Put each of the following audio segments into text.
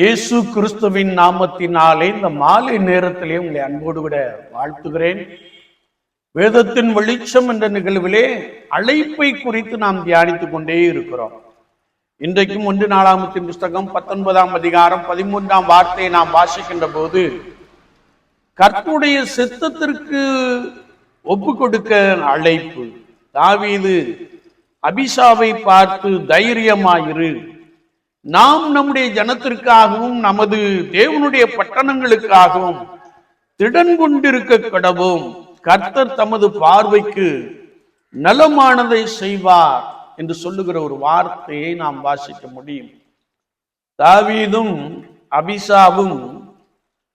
இயேசு கிறிஸ்துவின் நாமத்தினாலே இந்த மாலை நேரத்திலே உங்களை அன்போடு விட வாழ்த்துகிறேன். வேதத்தின் வெளிச்சம் என்ற நிகழ்விலே அழைப்பை குறித்து நாம் தியானித்துக் கொண்டே இருக்கிறோம். இன்றைக்கும் ஒன்று நாலாமத்தின் புஸ்தகம் பத்தொன்பதாம் அதிகாரம் பதிமூன்றாம் வார்த்தையை நாம் வாசிக்கின்ற போது கற்புடைய சித்தத்திற்கு ஒப்பு கொடுக்க அழைப்பு. தாவீது அபிஷாவை பார்த்து தைரியமாயிரு. நாம் நம்முடைய ஜனத்திற்காகவும் நமது தேவனுடைய பட்டணங்களுக்காகவும் திடன் கொண்டிருக்க கடவும். கர்த்தர் தமது பார்வைக்கு நலமானதை செய்வார் என்று சொல்லுகிற ஒரு வார்த்தையை நாம் வாசிக்க முடியும். தாவீதும் அபிஷாவும்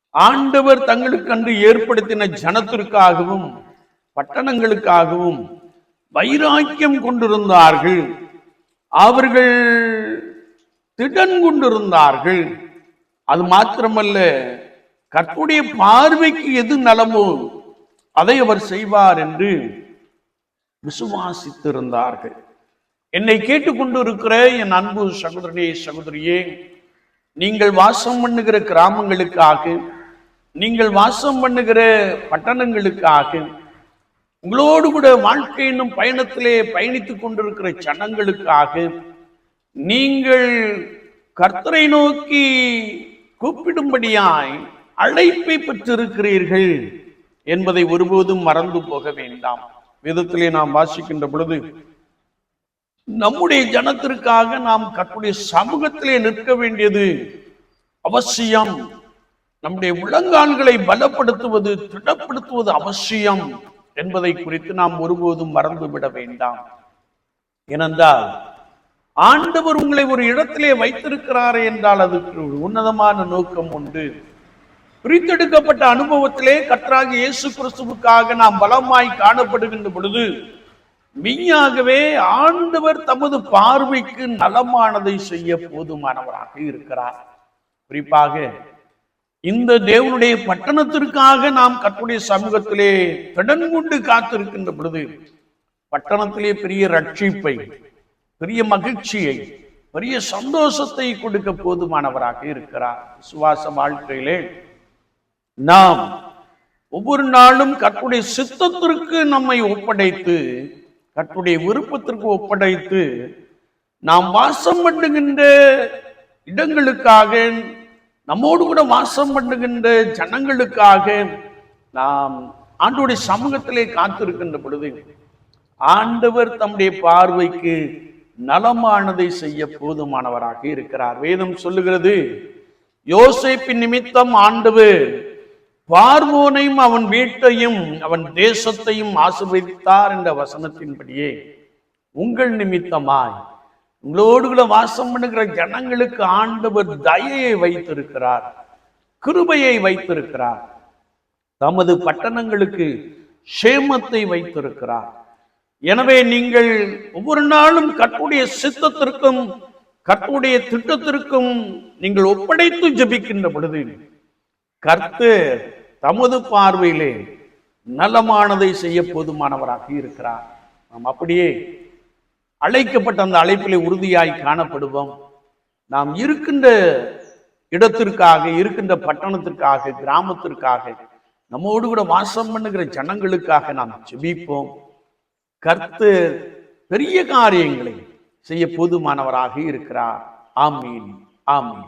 ஆண்டவர் தங்களுக்கன்று ஏற்படுத்தின ஜனத்திற்காகவும் பட்டணங்களுக்காகவும் வைராக்கியம் கொண்டிருந்தார்கள். அவர்கள் திடன் கொண்டிருந்தார்கள் அது மாத்திரமல்ல கற்புடைய பார்வைக்கு எது நலமோ அதை அவர் செய்வார் என்று விசுவாசித்திருந்தார்கள். என்னை கேட்டுக்கொண்டு இருக்கிற என் அன்பு சகோதரனே சகோதரியே நீங்கள் வாசம் பண்ணுகிற கிராமங்களுக்காக நீங்கள் வாசம் பண்ணுகிற பட்டணங்களுக்காக உங்களோடு கூட வாழ்க்கை என்னும் பயணத்திலே பயணித்துக் கொண்டிருக்கிற ஜனங்களுக்காக நீங்கள் கர்த்தரை நோக்கி கூப்பிடும்படியாய் அழைப்பை பெற்றிருக்கிறீர்கள் என்பதை ஒருபோதும் மறந்து போக வேண்டாம். விதத்திலே நாம் வாசிக்கின்ற பொழுது நம்முடைய ஜனத்திற்காக நாம் கர்த்தருடைய சமூகத்திலே நிற்க வேண்டியது அவசியம். நம்முடைய உள்ளங்கால்களை பலப்படுத்துவது திடப்படுத்துவது அவசியம் என்பதை குறித்து நாம் ஒருபோதும் மறந்துவிட வேண்டாம். ஏனென்றால் ஆண்டவர் உங்களை ஒரு இடத்திலே வைத்திருக்கிறாரே என்றால் அதுக்கு ஒரு உன்னதமான நோக்கம் உண்டு. பிரித்தெடுக்கப்பட்ட அனுபவத்திலே கற்றாக இயேசு கிறிஸ்துவுக்காக நாம் பலமாய் காணப்படுகின்ற பொழுது மெய்யாகவே ஆண்டவர் தமது பார்வைக்கு நலமானதை செய்ய போதுமானவராக இருக்கிறார். குறிப்பாக இந்த தேவனுடைய பட்டணத்திற்காக நாம் கற்றுடைய சமூகத்திலே திடன் கொண்டு காத்திருக்கின்ற பொழுது பட்டணத்திலே பெரிய ரட்சிப்பை பெரிய மகிழ்ச்சியை பெரிய சந்தோஷத்தை கொடுக்க போதுமானவராக இருக்கிறார். சுவாச வாழ்க்கையிலே நாம் ஒவ்வொரு நாளும் கற்றுடைய சித்தத்திற்கு நம்மை ஒப்படைத்து கற்றுடைய விருப்பத்திற்கு ஒப்படைத்து நாம் வாசம் பண்ணுகின்ற இடங்களுக்காக நம்மோடு கூட வாசம் பண்ணுகின்ற ஜனங்களுக்காக நாம் ஆண்டுடைய சமூகத்திலே காத்திருக்கின்ற பொழுது ஆண்டவர் தம்முடைய பார்வைக்கு நலமானதை செய்ய போதுமானவராக இருக்கிறார். வேதம் சொல்லுகிறது யோசேப்பின் நிமித்தம் ஆண்டவர் பார்வோனையும் அவன் வீட்டையும் அவன் தேசத்தையும் ஆசிர்வதித்தார் என்ற வசனத்தின்படியே உங்கள் நிமித்தமாய் உங்களோடு கூட வாசம் பண்ணுகிற ஜனங்களுக்கு ஆண்டவர் தயையை வைத்திருக்கிறார் கிருபையை வைத்திருக்கிறார் தமது பட்டணங்களுக்கு சேமத்தை வைத்திருக்கிறார். எனவே நீங்கள் ஒவ்வொரு நாளும் கற்புடைய சித்தத்திற்கும் கற்புடைய திட்டத்திற்கும் நீங்கள் ஒப்படைத்து ஜபிக்கின்ற பொழுது கர்த்து தமது பார்வையிலே நலமானதை செய்ய போதுமானவராக இருக்கிறார். நாம் அப்படியே அழைக்கப்பட்ட அந்த அழைப்பிலே உறுதியாய் காணப்படுவோம். நாம் இருக்கின்ற இடத்திற்காக இருக்கின்ற பட்டணத்திற்காக கிராமத்திற்காக நம்மோடு கூட வாசம் பண்ணுகிற ஜனங்களுக்காக நாம் ஜெபிப்போம். கர்த்து பெரிய காரியங்களை செய்ய போதுமானவராக இருக்கிறார். ஆமீன். ஆமீன்.